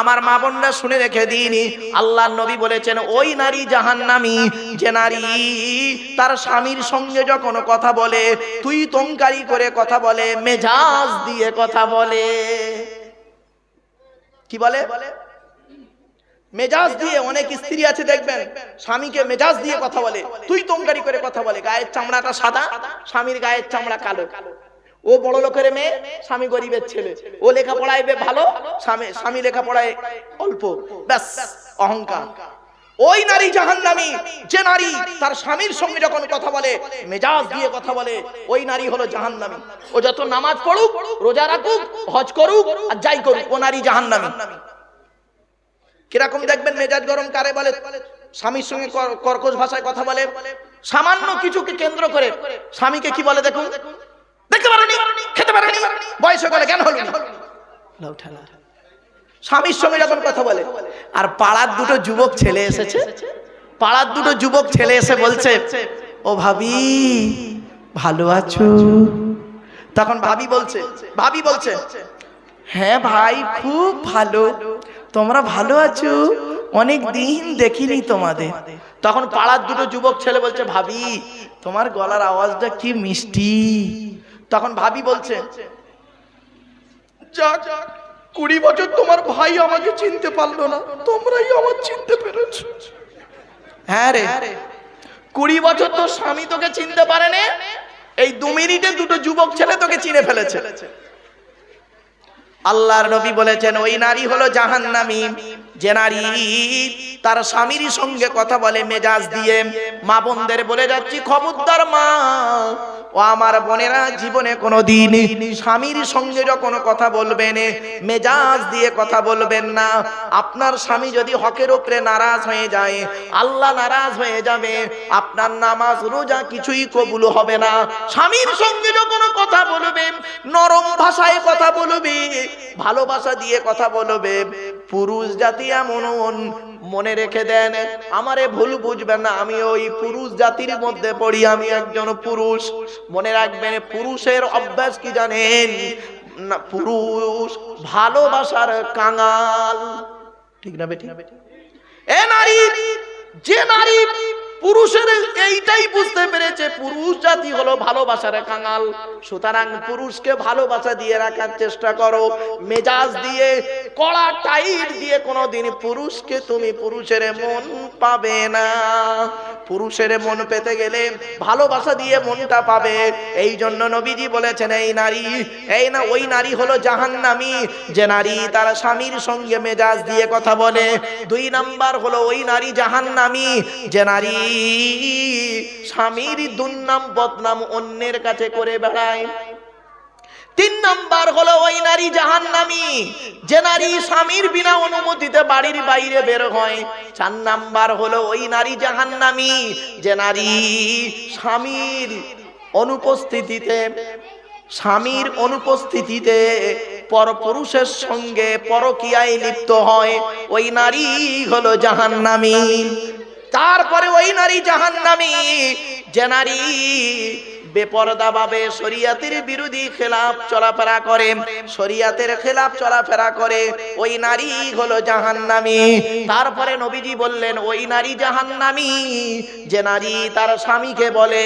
আমার মা বোনরা শুনে রেখে দিন। আল্লাহ নবী বলেছেন, ওই নারী জাহান্নামী, যে নারী তার স্বামীর সঙ্গে যখন কথা বলে, তুই তঙ্কারি করে কথা বলে, মেজাজ দিয়ে কথা বলে। কি বলে? মেজাজ দিয়ে অনেক স্ত্রী আছে, দেখবেন, স্বামীকে মেজাজ দিয়ে কথা বলে। তুই তঙ্কারি করে কথা বলে, গায়ের চামড়াটা সাদা, স্বামীর গায়ের চামড়া কালো কালো। ও বড় লোকের মেয়ে, স্বামী গরিবের ছেলে। ও লেখাপড়ায় বে ভালো, স্বামী স্বামী লেখাপড়ায় অল্প। ব্যাস, অহংকার। ওই নারী জাহান্নামী, যে নারী তার স্বামীর সঙ্গে যখন কথা বলে, মেজাজ দিয়ে কথা বলে, ওই নারী হলো জাহান্নামী। ও যত নামাজ পড়ুক, রোজা রাখুক, হজ করুক, আর যাই করুক, ও নারী জাহান্নামী। কীরকম দেখবেন মেজাজ গরম কারে বলে? স্বামীর সঙ্গে কর্কশ ভাষায় কথা বলে। সামান্য কিছুকে কেন্দ্র করে, স্বামীকে কি বলে দেখুন? দেখতে পারেনি খেতে পারেনি। বয়স হয়ে গেলে জ্ঞান হলো। স্বামীর সঙ্গে যখন কথা বলে আর পাড়ার দুটো যুবক ছেলে এসেছে? পাড়ার দুটো যুবক ছেলে এসে বলছে ও ভাবি ভালো আছো? তখন ভাবি বলছে ভাবি বলছে হ্যাঁ ভাই খুব ভালো। তোমরা ভালো আছো? অনেক দিন দেখিনি তোমাদের। তখন পাড়ার দুটো যুবক ছেলে বলছে ভাবি তোমার গলার আওয়াজটা কি মিষ্টি। তখন ভাবি বলছে যাক কুড়ি বছর তোমার ভাই আমাকে চিনতে পারল না তোমরাই আমার চিনতে পেরেছ। হ্যাঁ রে। কুড়ি বছর তোর স্বামী তোকে চিনতে পারেনি? এই দু মিনিটে দুটো যুবক ছেলে তোকে চিনে ফেলেছে। আল্লাহর নবী বলেছেন ওই নারী হলো জাহান্নামী যে নারী তার স্বামীর সঙ্গে কথা বলে, মেজাজ দিয়ে, মা বোনদের বলে যাচ্ছি, খবরদার মা, ও আমার বোনেরা জীবনে কোনো দিন স্বামীর সঙ্গে যখন কথা বলবেন, মেজাজ দিয়ে কথা বলবেন না। আপনার স্বামী যদি হকের উপরে নারাজ হয়ে যায়, আল্লাহ নারাজ হয়ে যাবে। আপনার নামাজ, রোজা কিছুই কবুল হবে না। স্বামীর সঙ্গে যখন কথা বলবেন, নরম ভাষায় কথা বলবে ভালোবাসা দিয়ে কথা বলবে পুরুষ জাতি এমন মনে রেখে দেন, আমারে ভুল বুঝবেন না, আমি ওই পুরুষ জাতির মধ্যে পড়ি, আমি একজন পুরুষ। মনে রাখবেন, পুরুষের অভ্যাস কি জানেন? না, পুরুষ ভালোবাসার কাঙাল। ঠিক না বেটি? এ নারী, যে নারী পুরুষের এইটাই বুঝতে পেরেছে, পুরুষ জাতি হলো ভালোবাসার কাঙাল। সুতরাং পুরুষকে ভালোবাসা দিয়ে রাখার চেষ্টা করো। মেজাজ দিয়ে, কড়া টাইট দিয়ে কোনোদিন পুরুষকে তুমি পুরুষের মন পাবে না। পুরুষের মন পেতে গেলে ভালোবাসা দিয়ে মনটা পাবে। এই জন্য নবীজি বলেছেন, এই নারী, এই না, ওই নারী হলো জাহান্নামি। যে নারী তার স্বামীর সঙ্গে মেজাজ দিয়ে কথা বলে। দুই নাম্বার হলো, ওই নারী জাহান্নামি। যে নারী স্বামীর দুর্নাম বদনাম অন্যের কাছে করে বেড়ায়। তিন নাম্বার হলো ওই নারী জাহান্নামী। যে নারী স্বামীর বিনা অনুমতিতে বাড়ির বাইরে বের হয়। চার নাম্বার হলো ওই নারী জাহান্নামী। যে নারী স্বামীর অনুপস্থিতিতে স্বামীর অনুপস্থিতিতে পরপুরুষের সঙ্গে পরকিয়ায় লিপ্ত হয়। ওই নারী হলো জাহান্নামী। তারপরে ওই নারী জাহান্নামী যে নারী বেপরদা শরিয়াতের বিরোধী খেলাফ চলাফেরা করে, শরিয়াতের খেলাফ চলাফেরা করে, ওই নারী হলো জাহান্নামী। তারপরে নবীজি বললেন, ওই নারী জাহান্নামী, যে নারী তার স্বামীকে বলে,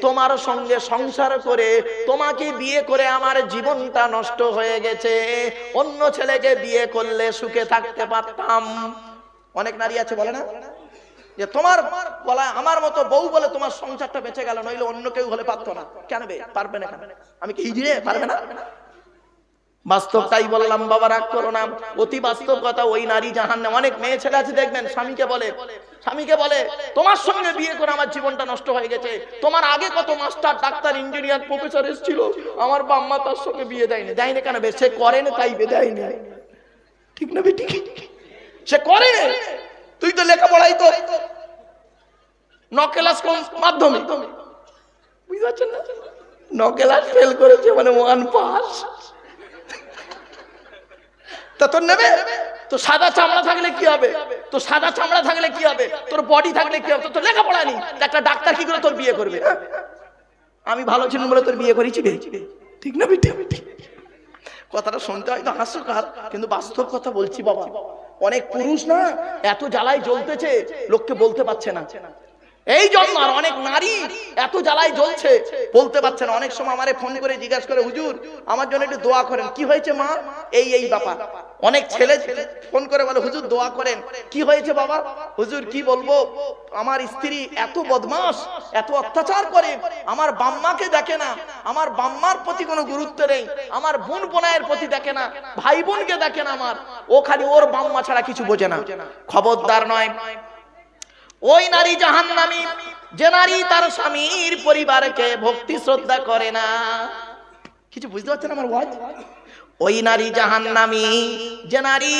তোমার সঙ্গে সংসার করে, তোমাকে বিয়ে করে আমার জীবনটা নষ্ট হয়ে গেছে, অন্য ছেলেকে বিয়ে করলে সুখে থাকতে পারতাম। অনেক নারী আছে, বলে না? যে তোমার বলা আমার মতো বউ বলে তোমার সংসারটা বেঁচে গেল, নইলে অন্য কেউ হলে পারতো না। কেন বে? পারবে না কেন? আমি কি হিজড়ে পারবে না? বাস্তব তাই বললাম, বাবা, রাগ করো না। অতি বাস্তব কথা, ওই নারী জাহান অনেক মেয়ে ছেলে আছে, দেখবেন, স্বামীকে বলে স্বামীকে বলে, তোমার সঙ্গে বিয়ে করে আমার জীবনটা নষ্ট হয়ে গেছে। তোমার আগে কত মাস্টার ডাক্তার ইঞ্জিনিয়ার প্রফেসর এসেছিল। আমার বাম্মা তার সঙ্গে বিয়ে দেয়নি। দেয়নি কেন সে করেনি তাই বে, দেয়নি। ঠিক না বে, ঠিক? সে করে। তুই তো লেখাপড়াই তো। ন ক্লাস কম মাধ্যমে বুঝতে না? ন ফেল করেছে মানে ওয়ান পাস তা তোর নেবে? তো সাদা চামড়া থাকলে কি হবে? তো সাদা চামড়া থাকলে কি হবে? তোর বডি থাকলে কি হবে? তোর লেখাপড়া নেই। একটা ডাক্তার কি করে তোর বিয়ে করবে? আমি ভালো ছিলাম বলে তোর বিয়ে করেছি। ঠিক না বেটি? কথাটা শুনতে হয়তো হাস্যকার, কিন্তু বাস্তব কথা বলছি বাবা। অনেক পুরুষ না, এত জ্বালায় জ্বলতেছে, লোককে বলতে পারছে না। এই জন্য আর অনেক নারী এত জ্বালায় জ্বলছে, বলতে পারছে না। অনেক সময় আমারে ফোন করে জিজ্ঞাসা করে, হুজুর, আমার জন্য একটু দোয়া করেন। কি হয়েছে মা? এই এই ব্যাপার। অনেক ছেলে ফোন করে বলে, হুজুর, দোয়া করেন। কি হয়েছে বাবা? হুজুর, কি বলব? আমার স্ত্রী এত বদমাস এত অত্যাচার করে। আমার বাম্মাকে দেখে না। আমার বাম্মার প্রতি কোনো গুরুত্ব নেই। আমার বোন বোনায়ের প্রতি দেখে না। ভাই বোনকে দেখে না আমার। ও খালি ওর বাম্মা ছাড়া কিছু বোঝে না। খবরদার নয়। ওই নারী জাহান্নামী, যে নারী তার স্বামীর পরিবারকে ভক্তি শ্রদ্ধা করে না। কিছু বুঝতে পারছেন আমার ওয়াজ? ওই নারী জাহান্নামী, যে নারী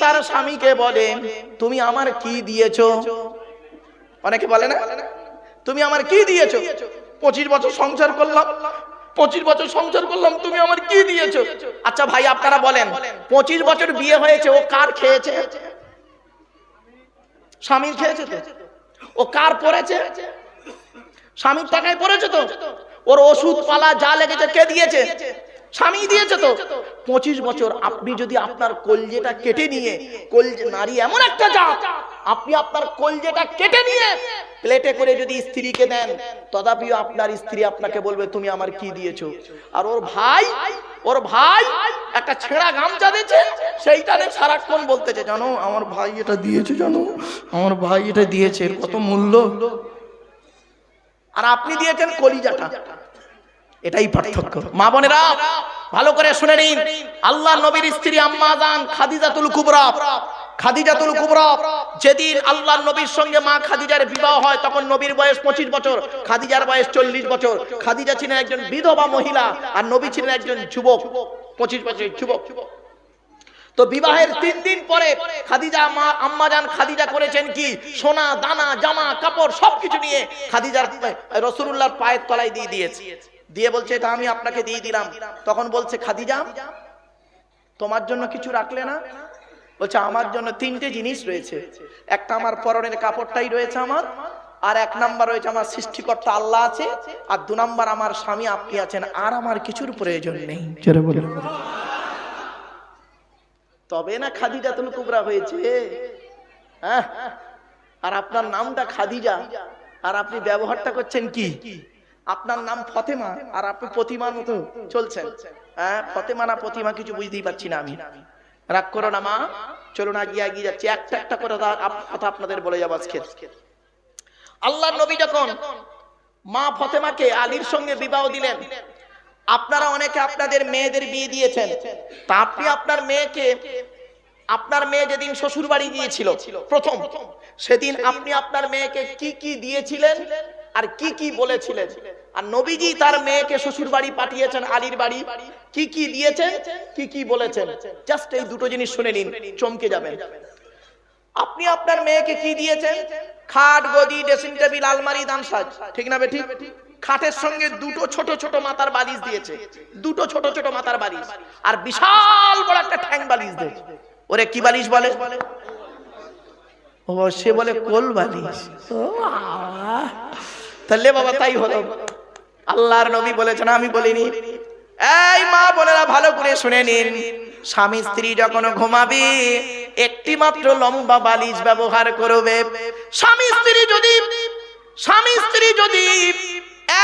তার স্বামীকে বলে, তুমি আমার কি দিয়েছ? অনেকে বলে না, তুমি আমার কি দিয়েছ? পঁচিশ বছর সংসার করলাম, পঁচিশ বছর সংসার করলাম, তুমি আমার কি দিয়েছ? আচ্ছা ভাই, আপনারা বলেন, পঁচিশ বছর বিয়ে হয়েছে, ও কার খেয়েছে? স্বামীর খেয়েছে তো? ও কার পড়েছে? স্বামীর টাকায় পড়েছে তো? ওর ওষুধ পালা যা লেগেছে, কে দিয়েছে? স্বামী দিয়েছে তো। পঁচিশ বছর আপনি যদি আপনার কলজেটা কেটে নিয়ে, কলজে নারী এমন একটা জাত, আপনি আপনার কলজেটা কেটে নিয়ে প্লেটে করে যদি স্ত্রীকে দেন, তথাপিও আপনার স্ত্রী আপনাকে বলবে, তুমি আমার কি দিয়েছ? আর ওর ভাই ওর ভাই একটা ছেঁড়া গামছা দিয়েছে, সেইটা নিয়ে সারাক্ষণ বলতেছে, জানো, আমার ভাই এটা দিয়েছে, জানো, আমার ভাই এটা দিয়েছে কত মূল্য? আর আপনি দিয়েছেন কলিজাটা। এটাই পার্থক্য। মা বোনেরা, ভালো করে শুনে নিন। আল্লাহ নবীর স্ত্রী আম্মা জান খাদিজাতুল কুবরা। খাদিজাতুল কুবরা, যেদিন আল্লাহ নবীর সঙ্গে মা খাদিজার বিবাহ হয়, তখন নবীর বয়স পঁচিশ বছর, খাদিজার বয়স চল্লিশ বছর। খাদিজা ছিলেন একজন বিধবা মহিলা, আর নবী ছিলেন একজন যুবক, পঁচিশ বছরের যুবক। তো বিবাহের তিন দিন পরে খাদিজা মা, আম্মা আম্মাজান খাদিজা করেছেন কি? সোনা, দানা, জামা, কাপড় সবকিছু নিয়ে খাদিজার রসুল্লাহর পায়ের তলায় দিয়ে দিয়েছে। দিয়ে বলছে, এটা আমি আপনাকে দিয়ে দিলাম। তখন বলছে, খাদিজা, তোমার জন্য কিছু রাখলে না? বলছে, আমার জন্য তিনটে জিনিস রয়েছে। একটা আমার পরনের কাপড়টাই রয়েছে আমার, আর এক নাম্বার রয়েছে আমার সৃষ্টিকর্তা আল্লাহ আছে, আর দু নাম্বার আমার স্বামী আপনি আছেন, আর আমার কিছুর প্রয়োজন নেই। তবে না খাদিজা, তুমি কুবরা হয়েছে। হ্যাঁ? আর আপনার নামটা খাদিজা, আর আপনি ব্যবহারটা করছেন কি? আপনার নাম ফতেমা আর আপনি প্রতিমার মতো চলছেন। হ্যাঁ ফতেমা না প্রতিমা কিছু বুঝতেই পারছি না আমি। রাগ করো না মা চলুন আগিয়ে এগিয়ে যাচ্ছি। একটা একটা করে কথা আপনাদের বলে যাব আজকে। আল্লাহ নবী যখন মা ফতেমাকে আলীর সঙ্গে বিবাহ দিলেন, আপনারা অনেকে আপনাদের মেয়েদের বিয়ে দিয়েছেন। তা আপনি আপনার মেয়েকে, আপনার মেয়ে যেদিন শ্বশুর বাড়ি গিয়েছিল, প্রথম, সেদিন আপনি আপনার মেয়েকে কি কি দিয়েছিলেন? আর কি কি বলেছিলেন? আর নবীজি তার মেয়েকে শ্বশুর বাড়ি পাঠিয়েছেন, আলীর বাড়ি। কি কি দিয়েছেন? কি কি বলেছেন? জাস্ট এই দুটো জিনিস শুনে নিন, চমকে যাবেন। আপনি আপনার মেয়েকে কি দিয়েছেন? খাট, গদি ড্রেসিং টেবিল আলমারি দানসাজ ঠিক না বেঠিক খাটের সঙ্গে দুটো ছোট ছোট মাথার বালিশ দিয়েছে। দুটো ছোট ছোট মাথার বালিশ। আর বিশাল বড় একটা ঠ্যাং বালিশ দিয়েছে। ওরে কি বালিশ বলে? ও, সে বলে কোল বালিশ। তাহলে বাবা তাই হলো। আল্লাহর নবী বলেছেন, আমি বলিনি। এই মা বোনেরা, ভালো করে শুনে নিন। স্বামী স্ত্রী যখন ঘুমাবে একটি মাত্র লম্বা বালিশ ব্যবহার করবে। স্বামী স্ত্রী যদি, স্বামী স্ত্রী যদি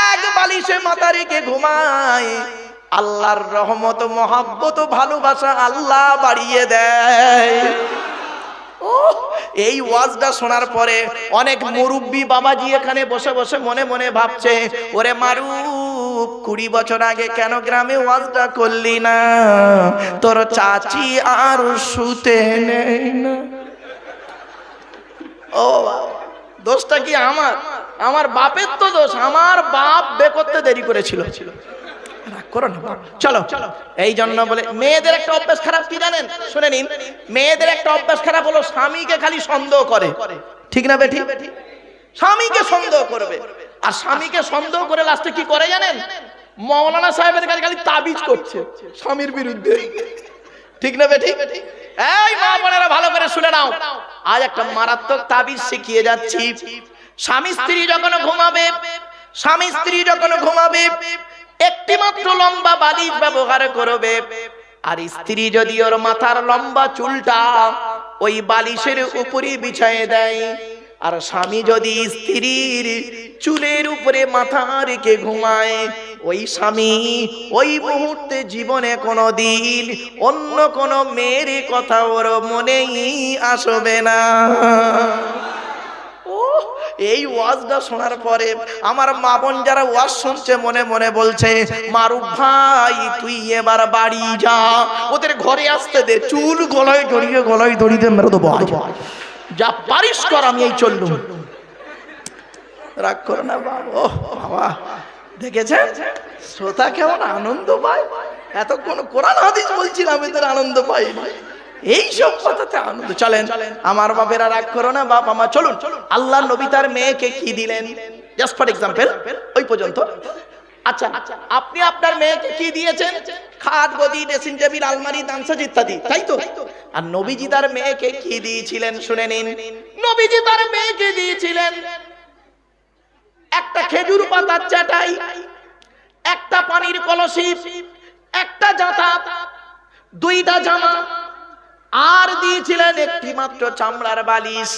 এক বালিশে মাথা রেখে ঘুমায়, আল্লাহর রহমত, মহাব্বত, ভালোবাসা আল্লাহ বাড়িয়ে দেয়। এই ওয়াজটা শোনার পরে অনেক মুরব্বী বাবাজি এখানে বসে বসে মনে মনে ভাবছে, ওরে মারু কুড়ি বছর আগে কেন গ্রামে ওয়াজটা করলি না? তোর চাচি আর শুতে নেই না। ও দোষটা কি আমার? আমার বাপের তো দোষ, আমার বাপ বে করতে দেরি করেছিল। রাগ করো না চলো। চলো। এই জন্য বলে মেয়েদের একটা অভ্যাস খারাপ কি জানেন? শুনে নিন। মেয়েদের একটা অভ্যাস খারাপ হলো স্বামীকে খালি সন্দেহ করে। ঠিক না বেঠি? স্বামীকে সন্দেহ করবে। আর স্বামীকে সন্দেহ করে লাস্টে কি করে জানেন? মৌলানা সাহেবের কাছে খালি তাবিজ করছে স্বামীর বিরুদ্ধে। ঠিক না বেঠি? এই মা বোনেরা ভালো করে শুনে নাও। আজ একটা মারাত্মক তাবিজ শিখিয়ে যাচ্ছি। স্বামী স্ত্রী যখন ঘুমাবে স্বামী স্ত্রী যখন ঘুমাবে একটি মাত্র লম্বা বালিশ ব্যবহার করবে। আর স্ত্রী যদি ওর মাথার লম্বা চুলটা ওই বালিশের উপরে বিছায়ে দেয়, আর স্বামী যদি স্ত্রীর চুলের উপরে মাথা রেখে ঘুমায়, ওই স্বামী ওই মুহূর্তে জীবনে কোনো দিন অন্য কোনো মেয়ের কথা ওর মনেই আসবে না। এই ওয়াজটা শোনার পরে আমার মা বোন যারা ওয়াজ শুনছে, মনে মনে বলছে, মারুফ ভাই, তুই এবার বাড়ি যা। ওদের ঘরে আসতে দে, চুল গলায় জড়িয়ে গলায় দড়িতে মেরে দেবো আজ। যা পারিস কর, আমি এই চললুম। রাগ করো না বাবা, ও বাবা দেখেছেন শ্রোতা কেমন আনন্দ পায়? এতক্ষণ কোরআন হাদিস বলছিলাম, এদের আনন্দ পাই এই সব কথাতে আনন্দ। চলেন, আমার বাপেরা রাগ করো না, বাপ আমার, চলুন। আল্লাহ নবী তার মেয়েকে কি দিলেন? জাস্ট ফর এক্সাম্পল ওই পর্যন্ত। আচ্ছা আপনি আপনার মেয়েকে কি দিয়েছেন? খাট গদি ড্রেসিং টেবিল আলমারি দামসাজ ইত্যাদি, তাই তো? আর নবীজি তার মেয়েকে কি দিয়েছিলেন, শুনে নিন। নবীজি তার মেয়েকে দিয়েছিলেন একটা খেজুর পাতার চাটাই, একটা পানির কলসি, একটা জাতা, দুইটা জামা আর দিয়েছিলেন একটি মাত্র চামড়ার বালিশ।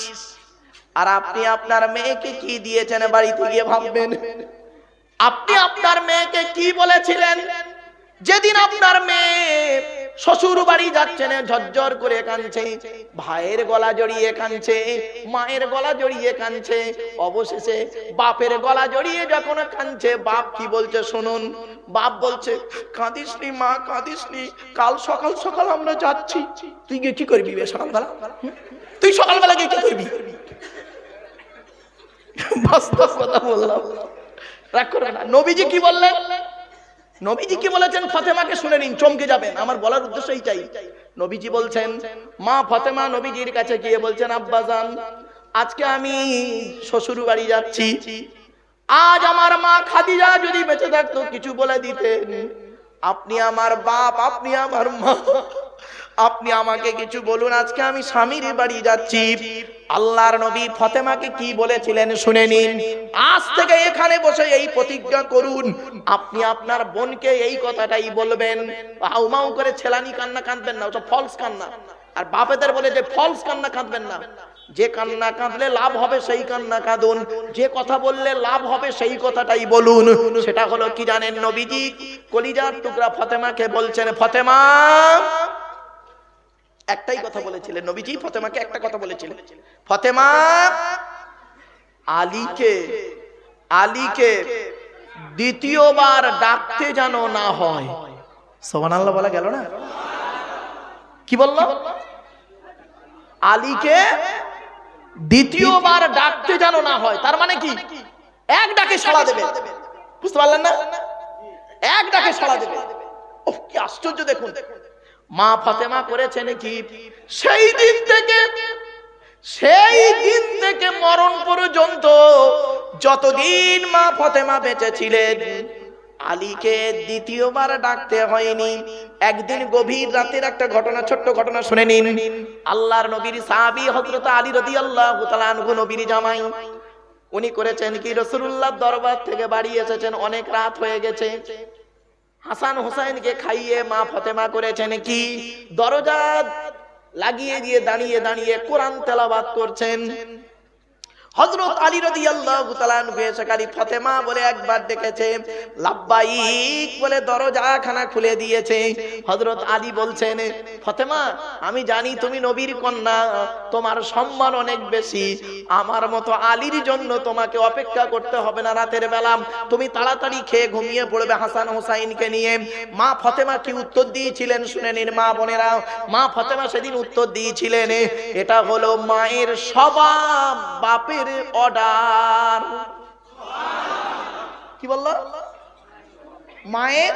আর আপনি আপনার মেয়েকে কি দিয়েছেন বাড়িতে গিয়ে ভাববেন? আপনি আপনার মেয়েকে কি বলেছিলেন? যেদিন আপনার মেয়ে শ্বশুর বাড়ি যাচ্ছেন, ঝরঝর করে কাঁদছে। ভাইয়ের গলা জড়িয়ে কাঁদছে, মায়ের গলা জড়িয়ে কাঁদছে। অবশেষে বাপের গলা জড়িয়ে যখন কাঁদছে, বাপ কি বলছে শুনুন। বাপ বলছে কাঁদিসনি মা কাঁদিসনি কাল সকাল সকাল আমরা যাচ্ছি। তুই গিয়ে কি করবি সকালবেলা? তুই সকালবেলা গিয়ে কি করবি? বাস্তব কথা বললাম। রাগ করবে না। নবীজি কি বললেন? নবীজি কি বলেছেন, ফতেমাকে শুনে নিন, চমকে যাবেন। আমার বলার উদ্দেশ্য এইটাই। নবীজি বলছেন, মা ফতেমা নবীজির কাছে গিয়ে বলছেন আব্বাজান আজকে আমি শ্বশুর বাড়ি যাচ্ছি। আজ আমার মা খাদিজা যদি বেঁচে থাকতো, কিছু বলে দিতেন। আপনি আমার বাপ, আপনি আমার মা। আপনি আমাকে কিছু বলুন, আজকে আমি স্বামীর বাড়ি যাচ্ছি। আল্লাহর নবী ফতেমাকে কি বলেছিলেন শুনে নিন। আজ থেকে এখানে বসে এই প্রতিজ্ঞা করুন। আপনি আপনার বোনকে এই কথাটাই বলবেন। হাউমাউ করে ছেলানি কান্না কাঁদবেন না, ওটা ফলস কান্না। আর বাপেদের বলে যে ফলস কান্না কাঁদবেন না। যে কান্না কাঁদলে লাভ হবে সেই কান্না কাঁদুন। যে কথা বললে লাভ হবে সেই কথাটাই বলুন। সেটা হলো কি জানেন নবীজি? কলিজার টুকরা ফতেমাকে বলছেন, ফতেমা একটাই কথা বলেছিলেন নবীজি ফতেমাকে একটা কথা বলেছিলেন। ফতেমা আলীকে আলীকে দ্বিতীয়বার ডাকতে যেন না হয়। সোমান আল্লাহ বলা গেল না? কি বলল? আলীকে দ্বিতীয়বার ডাকতে যেন না হয়। তার মানে কি? এক ডাকে সাড়া দেবে। বুঝতে পারলেন না? এক ডাকে সাড়া দেবে। ও কি আশ্চর্য দেখুন। মা ফাতেমা করেছেন কি? সেই দিন থেকে, সেই দিন থেকে মরণ পর্যন্ত যতদিন মা ফতেমা বেঁচে ছিলেন, আলীকে দ্বিতীয়বার ডাকতে হয়নি। একদিন গভীর রাতের একটা ঘটনা, ছোট্ট ঘটনা শুনে নিন। আল্লাহর নবীর সাহাবী হযরত আলী তাআলা আনহু নবীর জামাই। উনি করেছেন কি? রাসূলুল্লাহ দরবার থেকে বাড়ি এসেছেন, অনেক রাত হয়ে গেছে। হাসান হোসাইনকে খাইয়ে মা ফতেমা করেছেন কি? দরজা লাগিয়ে দিয়ে দাঁড়িয়ে দাঁড়িয়ে কোরআন তেলাবাদ করছেন। হযরত আলী আনহু এসে খালি ফাতেমা বলে একবার ডেকেছে। লাব্বাইক বলে দরজা খানা খুলে দিয়েছে। হযরত আলী বলছেন, ফাতেমা, আমি জানি তুমি নবীর কন্যা, তোমার সম্মান অনেক বেশি। আমার মতো আলীর জন্য তোমাকে অপেক্ষা করতে হবে না রাতের বেলা। তুমি তাড়াতাড়ি খেয়ে ঘুমিয়ে পড়বে হাসান হোসাইনকে নিয়ে। মা ফতেমা কি উত্তর দিয়েছিলেন শুনে নিন মা বোনেরা। মা ফতেমা সেদিন উত্তর দিয়েছিলেন, এটা হলো মায়ের স্বভাব, বাপের অর্ডার। কি বলল? মায়ের?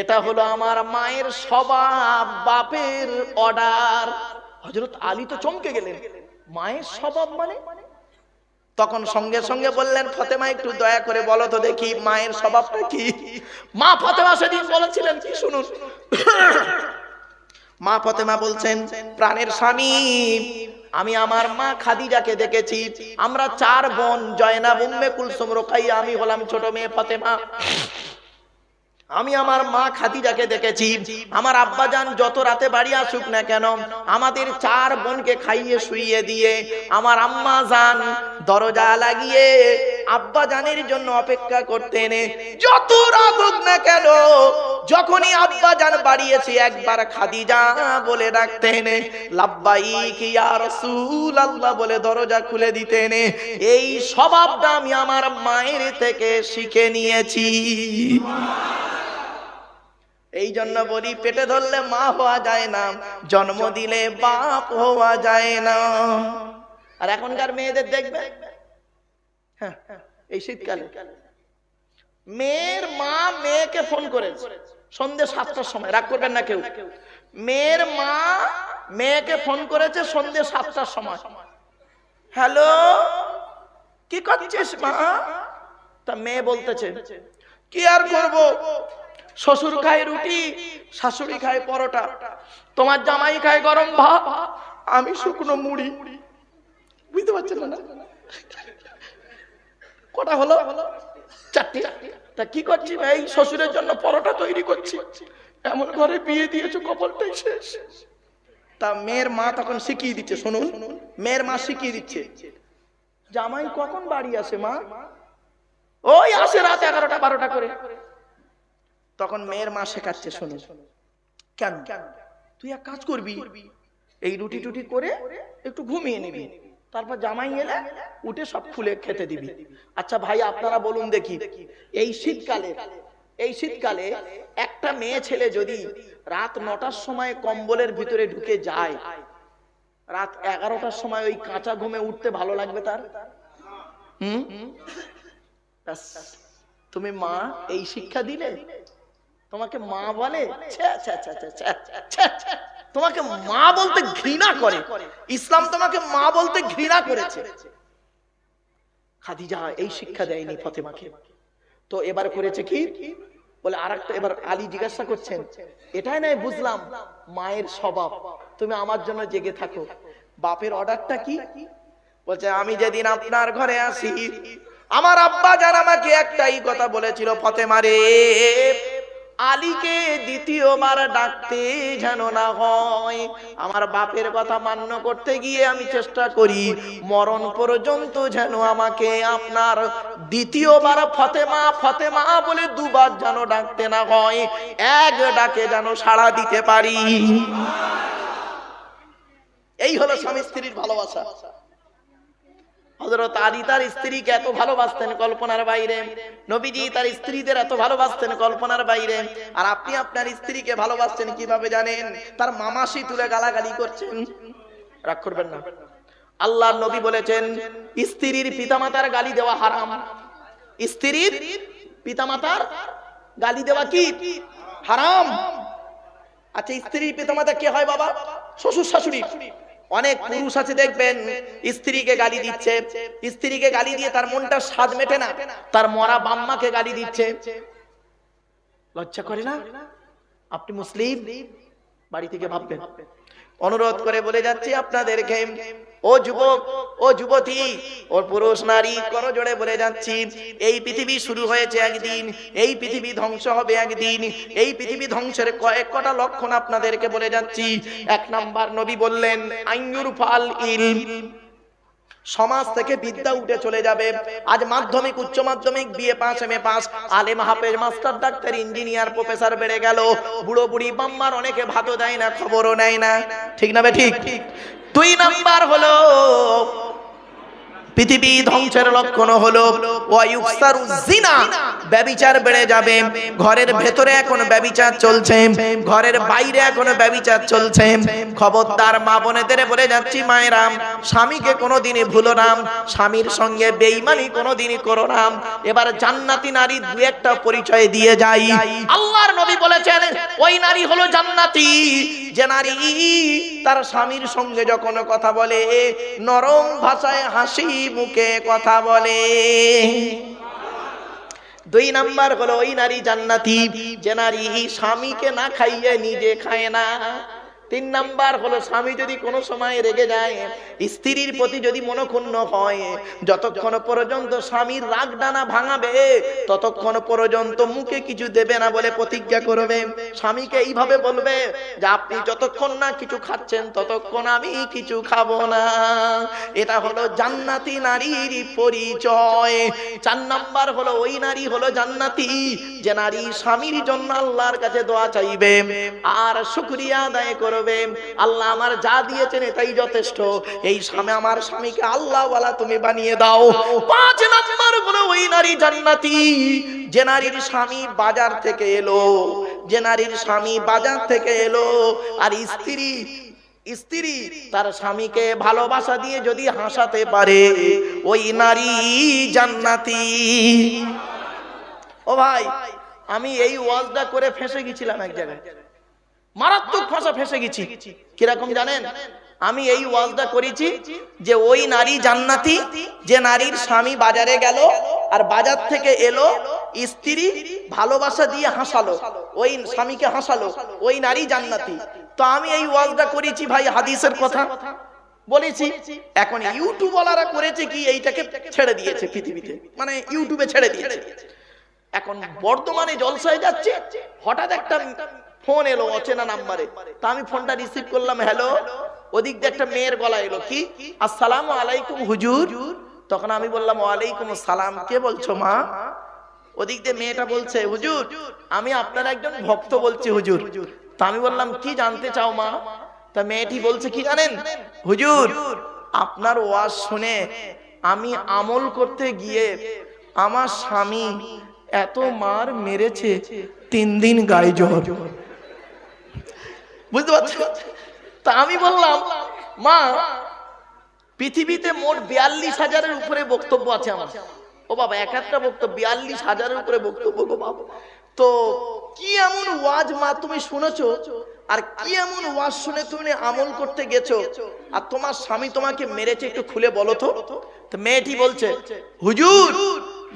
এটা হলো আমার মায়ের স্বভাব, বাপের অর্ডার। হজরত আলী তো চমকে গেলেন। মায়ের স্বভাব মানে? তখন সঙ্গে সঙ্গে বললেন, ফতেমা, একটু দয়া করে বলো তো দেখি মায়ের স্বভাবটা কি? মা ফতেমা সেদিন বলেছিলেন, কি শুনুন? মা ফতেমা বলছেন, প্রাণের স্বামী আমি আমার মা খাদিজাকে দেখেছি। আমরা চার বোন, জয়নাব, উম্মে কুলসুম, রোকাইয়া, আমি হলাম ছোট মেয়ে ফতেমা। আমি আমার মা খাদিজাকে দেখেছি। আমার আব্বা যান যত রাতে বাড়ি আসুক না কেন, আমাদের চার বোনকে খাইয়ে শুইয়ে দিয়ে, আমার আম্মা যান দরজা লাগিয়ে আব্বা জানের জন্য অপেক্ষা করতেন। যত রাত হোক না কেন, যখনই আব্বা জান বাড়িয়েছে, একবার খাদিজা বলে ডাকতেন, লাব্বাইক ইয়া রাসূল আল্লাহ বলে দরজা খুলে দিতেন। এই স্বভাবটা আমি আমার মায়ের থেকে শিখে নিয়েছি। এই জন্য বলি, পেটে ধরলে মা হওয়া যায় না, জন্ম দিলে বাপ হওয়া যায় না। আর এখনকার মেয়েদের দেখবে হ্যাঁ, এই শীতকালে। মেয়ের মা মেয়েকে ফোন করেছে। সন্ধ্যে সাতটার সময়। রাগ করবেন না কেউ। মেয়ের মা মেয়েকে ফোন করেছে সন্ধ্যে সাতটার সময়। হ্যালো? কি করছিস মা? তা মেয়ে বলতেছে কি আর করব? শ্বশুর খায় রুটি শাশুড়ি খায় পরোটা। তোমার জামাই খায় গরম ভাত। আমি শুকনো মুড়ি। বুঝতে পারছেন না? কটা হলো? চারটি। তা কি করছি এই শ্বশুরের জন্য পরোটা তৈরি করছি। এমন ঘরে বিয়ে দিয়েছ, কপালটাই শেষ। তা মেয়ের মা তখন শিখিয়ে দিচ্ছে, শুনুন। মেয়ের মা শিখিয়ে দিচ্ছে। জামাই কখন বাড়ি আসে মা? ওই আসে রাত এগারোটা, বারোটা করে। তখন মেয়ের মা শেখাচ্ছে, শুনুন। কেন? তুই এক কাজ করবি, এই রুটি টুটি করে একটু ঘুমিয়ে নিবি। তারপর জামাই এলে উঠে সব খুলে খেতে দিবি আচ্ছা ভাই আপনারা বলুন দেখি এই শীতকালে এই শীতকালে একটা মেয়ে ছেলে যদি রাত নটার সময় কম্বলের ভিতরে ঢুকে যায় রাত এগারোটার সময় ওই কাঁচা ঘুমে উঠতে ভালো লাগবে তার হুম তুমি মা এই শিক্ষা দিলে তোমাকে মা বলে ছ্যা, ছ্যা, ছ্যা, ছ্যা, ছ্যা, ছ্যা, ছ্যা। তোমাকে মা বলতে ঘৃণা করে। ইসলাম তোমাকে মা বলতে ঘৃণা করেছে। খাদিজা এই শিক্ষা দেয়নি ফতেমাকে। তো এবার করেছে কি? বলে আর এবার আলী জিজ্ঞাসা করছেন, এটাই নয় বুঝলাম, মায়ের স্বভাব। তুমি আমার জন্য জেগে থাকো। বাপের অর্ডারটা কি? বলছে, আমি যেদিন আপনার ঘরে আসি, আমার আব্বা যান আমাকে একটাই কথা বলেছিল, ফতেমা রে আলীকে দ্বিতীয়বার ডাকতে যেন না হয়। আমার বাপের কথা মান্য করতে গিয়ে আমি চেষ্টা করি, মরণ পর্যন্ত যেন আমাকে আপনার দ্বিতীয়বার ফতেমা ফতেমা বলে দুবার যেন ডাকতে না হয়, এক ডাকে যেন সাড়া দিতে পারি। এই হলো স্বামী স্ত্রীর ভালোবাসা। হযরত আলী তার স্ত্রীকে এত ভালোবাসতেন কল্পনার বাইরে, নবীজি তার স্ত্রীদের এত ভালোবাসতেন কল্পনার বাইরে। আর আপনি আপনার স্ত্রীকে ভালোবাসছেন কীভাবে জানেন? তার মামাসি তুলে গালাগালি করছেন। রাগ করবেন না। আল্লাহ নবী বলেছেন, স্ত্রীর পিতামাতার গালি দেওয়া হারাম। স্ত্রীর পিতামাতার গালি দেওয়া কি? হারাম। আচ্ছা স্ত্রীর পিতামাতা কে হয় বাবা? শ্বশুর শাশুড়ি অনেক পুরুষ আছে, দেখবেন, স্ত্রীকে গালি দিচ্ছে। স্ত্রীকে গালি দিয়ে তার মনটা স্বাদ মেটে না। তার মরা বাম্মাকে গালি দিচ্ছে। লজ্জা করে না? আপনি মুসলিম? বাড়ি থেকে ভাববেন। অনুরোধ করে বলে যাচ্ছি আপনাদেরকে ও যুবক, ও যুবতী ও পুরুষ নারী, করো জোরে বলে যাচ্ছি। এই পৃথিবী শুরু হয়েছে একদিন, এই পৃথিবী ধ্বংস হবে একদিন, এই পৃথিবী ধ্বংসের কয়েক কটা লক্ষণ আপনাদেরকে বলে যাচ্ছি। এক নাম্বার নবী বললেন আইনুর ফাল ইল সমাজ থেকে বিদ্যা উঠে চলে যাবে। আজ মাধ্যমিক, উচ্চ মাধ্যমিক বিএ পাঁচ এম এ পাঁচ আলেম হাফেজ, মাস্টার, ডাক্তার, ইঞ্জিনিয়ার, প্রফেসর বেড়ে গেল। বুড়ো বুড়ি বাম্মার অনেকে ভাতও দেয় না, খবরও নেয় না। ঠিক না বে ঠিক? দুই নাম্বার হলো পৃথিবী ধ্বংসের লক্ষণ হলো ব্যভিচার বেড়ে যাবে। ঘরের ভেতরে এখন ব্যভিচার চলছে, ঘরের বাইরে এখন ব্যভিচার চলছে। খবরদার মা বোনেদের বলে যাচ্ছি মায়েরাম স্বামীকে কোনোদিনই ভুলো নাম স্বামীর সঙ্গে বেইমানি কোনোদিনই করো নাম এবার জান্নাতি নারী দু একটা পরিচয় দিয়ে যাই। আল্লাহর নবী বলেছেন, ওই নারী হলো জান্নাতি। যে নারী তার স্বামীর সঙ্গে যখন কথা বলে, নরম ভাষায় হাসি মুখে কথা বলে। দুই নাম্বার হলো, ওই নারী জান্নাতি, যে নারী স্বামীকে না খাইয়ে নিজে খায় না। তিন নাম্বার হলো স্বামী যদি কোনো সময় রেগে যায়, স্ত্রীর প্রতি যদি মনক্ষুণ্ণ হয়, যতক্ষণ পর্যন্ত স্বামীর রাগ ডানা ভাঙাবে, ততক্ষণ পর্যন্ত মুখে কিছু দেবে না বলে প্রতিজ্ঞা করবে। স্বামীকে এইভাবে বলবে যে, আপনি যতক্ষণ না কিছু খাচ্ছেন, ততক্ষণ আমি কিছু খাব না। এটা হলো জান্নাতি নারীর পরিচয়। চার নাম্বার হলো, ওই নারী হলো জান্নাতি, যে নারী স্বামীর জন্য আল্লাহর কাছে দোয়া চাইবে। আর শুক্রিয়া আদায় করবে। আল্লাহ আমার যা দিয়েছেন এটাই যথেষ্ট। এই স্বামী আমার স্বামীকে আল্লাহ ওয়ালা তুমি বানিয়ে দাও। পাঁচ নাম্বার হলো ওই নারী জান্নাতি, যে নারীর স্বামী বাজার থেকে এলো, যে নারীর স্বামী বাজার থেকে এলো, আর স্ত্রী স্ত্রী তার স্বামীকে ভালোবাসা দিয়ে যদি হাসাতে পারে, ওই নারী জান্নাতি। ও ভাই, আমি এই ওয়াজটা করে ফেসে গেছিলাম এক জায়গায়। মারাত্মক ফাঁসা ফেসে গেছি। কীরকম জানেন? আমি এই ওয়াজটা করেছি যে ওই নারী জান্নাতি, যে নারীর স্বামী বাজারে গেল আর বাজার থেকে এলো, স্ত্রী ভালোবাসা দিয়ে হাসালো, ওই স্বামীকে হাসালো, ওই নারী জান্নাতি। তো আমি এই ওয়াজটা করেছি ভাই হাদিসের কথা। বলেছি, এখন ইউটিউবওয়ালারা করেছে কি, এইটাকে ছেড়ে দিয়েছে পৃথিবীতে। মানে ইউটিউবে ছেড়ে দিয়েছে। এখন বর্তমানে জলসায় যাচ্ছে, হঠাৎ একটা ফোন এলো অচেনা নাম্বারে। তা আমি ফোনটা রিসিভ করলাম হ্যালো ওদিক দিয়ে একটা মেয়ের গলা এলো, কি? আসসালামু আলাইকুম, হুজুর। তখন আমি বললাম, ওয়ালাইকুম সালাম কে বলছো মা? ওদিক দিয়ে মেয়েটা বলছে, হুজুর, আমি আপনার একজন ভক্ত বলছি, হুজুর। তা আমি বললাম, কি জানতে চাও মা? তা মেয়েটি বলছে, কি জানেন? হুজুর, আপনার ওয়াজ শুনে আমি আমল করতে গিয়ে আমার স্বামী এত মার মেরেছে, তিন দিন গায়ে জ্বর বুঝতে পারছ? তা আমি বললাম, মা, পৃথিবীতে মোট বিয়াল্লিশ হাজারের উপরে বক্তব্য আছে আমার। ও বাবা, এক একটা বক্তব্য, বিয়াল্লিশ হাজারের উপরে বক্তব্য গো বাবা। তো কি এমন ওয়াজ মা তুমি শুনেছো? আর কি এমন ওয়াজ শুনে তুমি আমল করতে গেছো? আর তোমার স্বামী তোমাকে মেরেছে একটু খুলে বলো তো। তো মেয়েটি বলছে, হুজুর,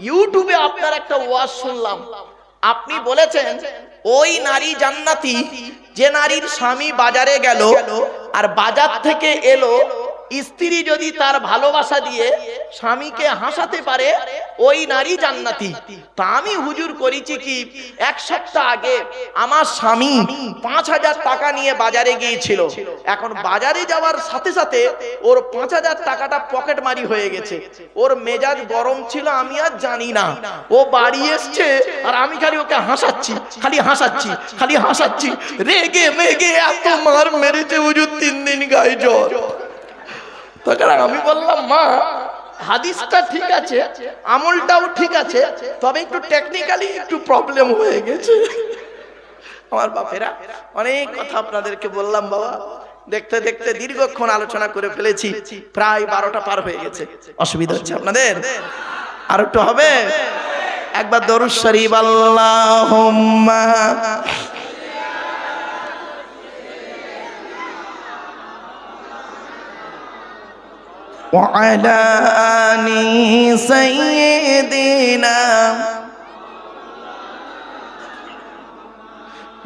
ইউটিউবে আপনার একটা ওয়াজ শুনলাম। আপনি বলেছেন ওই নারী জান্নাতি যে নারীর স্বামী বাজারে গেল আর বাজার থেকে এলো স্ত্রী যদি তার ভালোবাসা দিয়ে স্বামীকে হাসাতে পারে, ওই নারী জান্নাতি। তা আমি হুজুর করেছি কি, এক সপ্তাহ আগে আমার স্বামী পাঁচ হাজার টাকা নিয়ে বাজারে গিয়েছিল। এখন বাজারে যাওয়ার সাথে সাথে ওর পাঁচ হাজার টাকাটা পকেট মারি হয়ে গেছে। ওর মেজাজ গরম ছিল, আমি আর জানি না। ও বাড়ি এসছে আর আমি খালি ওকে হাসাচ্ছি, খালি হাসাচ্ছি খালি হাসাচ্ছি। রেগে মেগে এত মার মেরেছে হুজুর, তিন দিন গায়ে জ্বর। তখন আমি বললাম, মা, হাদিসটা ঠিক আছে, আমলটাও ঠিক আছে, তবে একটু টেকনিক্যালি একটু প্রবলেম হয়ে গেছে। আমার বাপেরা, অনেক কথা আপনাদেরকে বললাম, বাবা। দেখতে দেখতে দীর্ঘক্ষণ আলোচনা করে ফেলেছি, প্রায় বারোটা পার হয়ে গেছে। অসুবিধা হচ্ছে আপনাদের? আর একটু হবে? একবার দরুদ শরীফ, আল্লাহুম্মা। وعلى آل سيدنا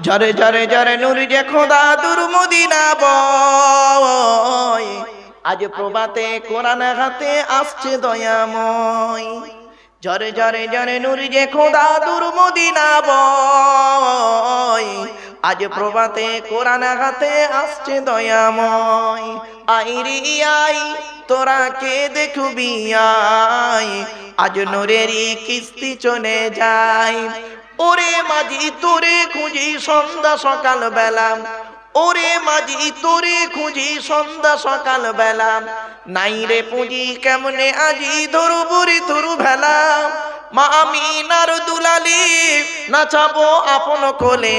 জরে জরে জরে নুরি যে খোদা দুর মদিনা বয় আজ প্রভাতে কোরআন হাতে আসছে দয়াময় জরে জরে জরে নুরি যে খোদা দুর মদিনা বয় আজ প্রভাতে কোরআন হাতে আসছে দয়াময় আইরি আই তোরা কে দেখবি আই? আজ নোরেরই কিস্তি চলে যায়। ওরে মাঝি, তোরে খুঁজি সন্ধ্যা সকাল বেলা ওরে মাঝি, তোরে খুঁজি সন্ধ্যা সকাল বেলা নাই রে পুঁজি, কেমনে আজি ধরু বুড়ি ধরু ভেলা? মা আমি নার দুলালি নাচাবো আপন কোলে।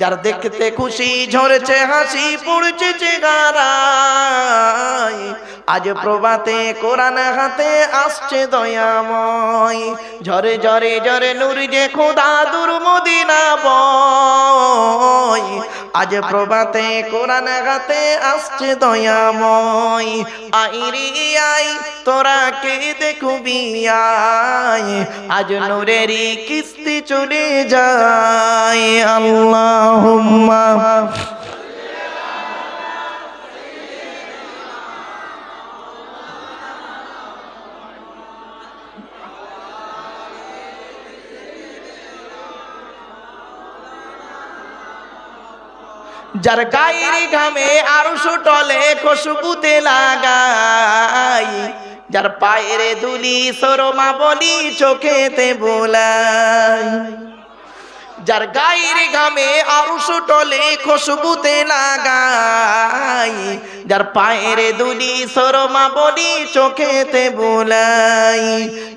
যার দেখতে খুশি ঝরছে হাসি পড়ছে চেহারায়। আজ প্রভাতে কোরআন হাতে আসছে দয়াময়। ঝরে ঝরে ঝরে নুর যে খোদা দুর মদিনা বয়। আজ প্রভাতে কোরআন হাতে আসছে দয়াময়। আইরি আই, তোরা কে দেখবি আয় আজ নূরেরই কিস্তি চলে যায়। আল্লাহুম্মা। যার গায়ের ঘামে আরও টলে খুশবুতে লাগাই, যার পায়ের দুলি সরমা বলি চোখেতে বোলাই যার গায়ের ঘামে আরুষ টলে খুশবুতে লাগাই, যার পায়ের দুলি সরমা বলি চোখেতে বোলাই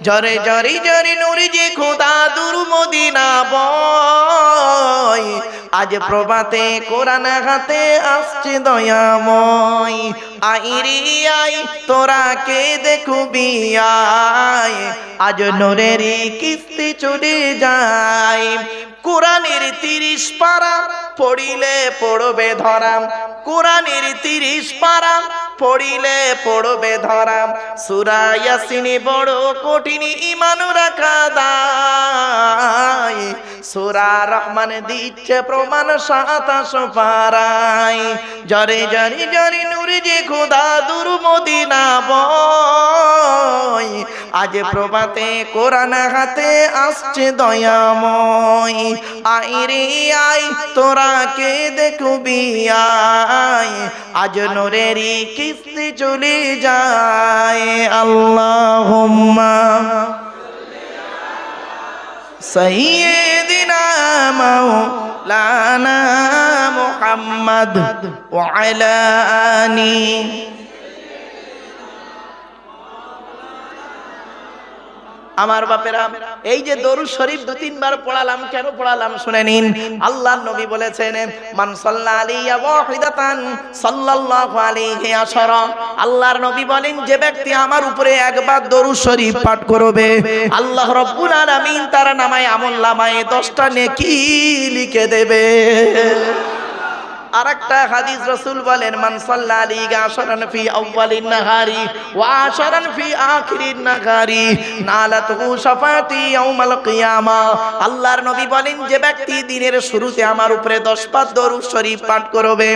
জরে জরি জরে নুরি যে খোদা দুর মদিনা বয় আজ প্রভাতে কোরআন হাতে আসছে দয়াময়। আইরি আই, তোরা কে দেখুবি আয় আজ নোরেরই কিস্তি চলে যায়। কোরআনের তিরিশ পারা পড়িলে পড়বে ধরাম কোরআনের তিরিশ পারা পড়িলে পড়বে ধরাম। সুরায়াসিনী বড় কঠিন, ইমান রাখা দায়। সুরা রহমান দিচ্ছে প্রমাণ সাতাশ পারাই জরে জরি জরি নুরি যে খোদা দুর মদিনা বয়। আজ প্রভাতে কোরআন হাতে আসছে দয়াময়। আই রে আই তোরা কে দেখবি আয়। আজ নোরেরই কিস্তি চলে যায় আল্লাহ সৈদিনা মাওলানা মুহাম্মদ ওয়ালা আলী আমার বাপেরা, এই যে দরুদ শরীফ দু তিনবার পড়ালাম, কেন পড়ালাম শুনে নিন। আল্লাহর নবী বলেছেন আল্লাহর নবী বলেন, যে ব্যক্তি আমার উপরে একবার দরুদ শরীফ পাঠ করবে, আল্লাহ রাব্বুল আলামিন তার নামায় আমল নামায় 10টা নেকি লিখে দেবে। আরেকটা হাদিস রাসূল বলেন, মান সাল্লা আলাইহি আশরান ফি আউয়ালিন নাহারি ওয়া আশরান ফি আখিরিন নাহারি নালাতুহু শাফাতি ইয়াউমাল কিয়ামা। আল্লাহর নবী বলেন, যে ব্যক্তি দিনের শুরুতে আমার উপরে 10 বার দরুদ শরীফ পাঠ করবে,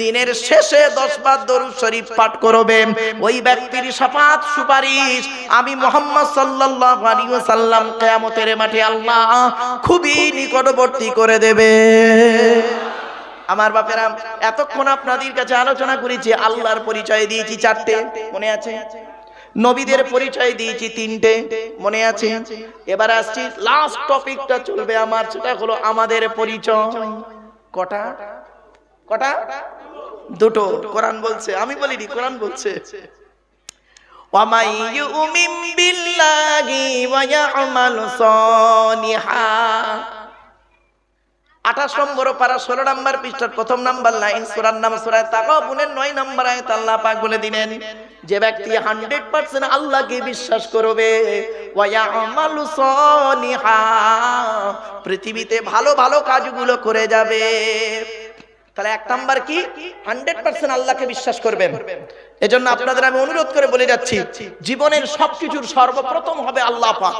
দিনের শেষে 10 বার দরুদ শরীফ পাঠ করবে, ওই ব্যক্তির শাফাত সুপারিশ আমি মুহাম্মদ সাল্লাল্লাহু আলাইহি ওয়াসাল্লাম কিয়ামতের মাঠে আল্লাহ খুবই নিকটবর্তী করে দেবে। আমার বাপেরা, এতক্ষণ আপনাদের কাছে আলোচনা করেছি আল্লাহর পরিচয় দিয়েছি চারটে, মনে আছে? নবীদের পরিচয় দিয়েছি তিনটে, মনে আছে? এবার আসছি লাস্ট টপিকটা চলবে আমার, সেটা হলো আমাদের পরিচয়। কটা? কটা? দুটো। কোরআন বলছে, আমি বলিনি, কোরআন বলছে। বিল্লাহি ওয়া ইয়ামালু সালিহা আঠাশ নম্বর পারা ষোলো নাম্বার পৃষ্ঠার প্রথম নাম্বার লাইন সুরার নাম সুরায় তাকাবুনের নয় নাম্বার আয়ত আল্লাহ পাক বলে দিলেন, যে ব্যক্তি হান্ড্রেড পার্সেন্ট আল্লাহকে বিশ্বাস করবে পৃথিবীতে ভালো ভালো কাজগুলো করে যাবে। তাহলে এক নাম্বার কি? হান্ড্রেড পার্সেন্ট আল্লাহকে বিশ্বাস করবেন। এজন্য আপনাদের আমি অনুরোধ করে বলে যাচ্ছি, জীবনের সবকিছুর সর্বপ্রথম হবে আল্লাহ পাক।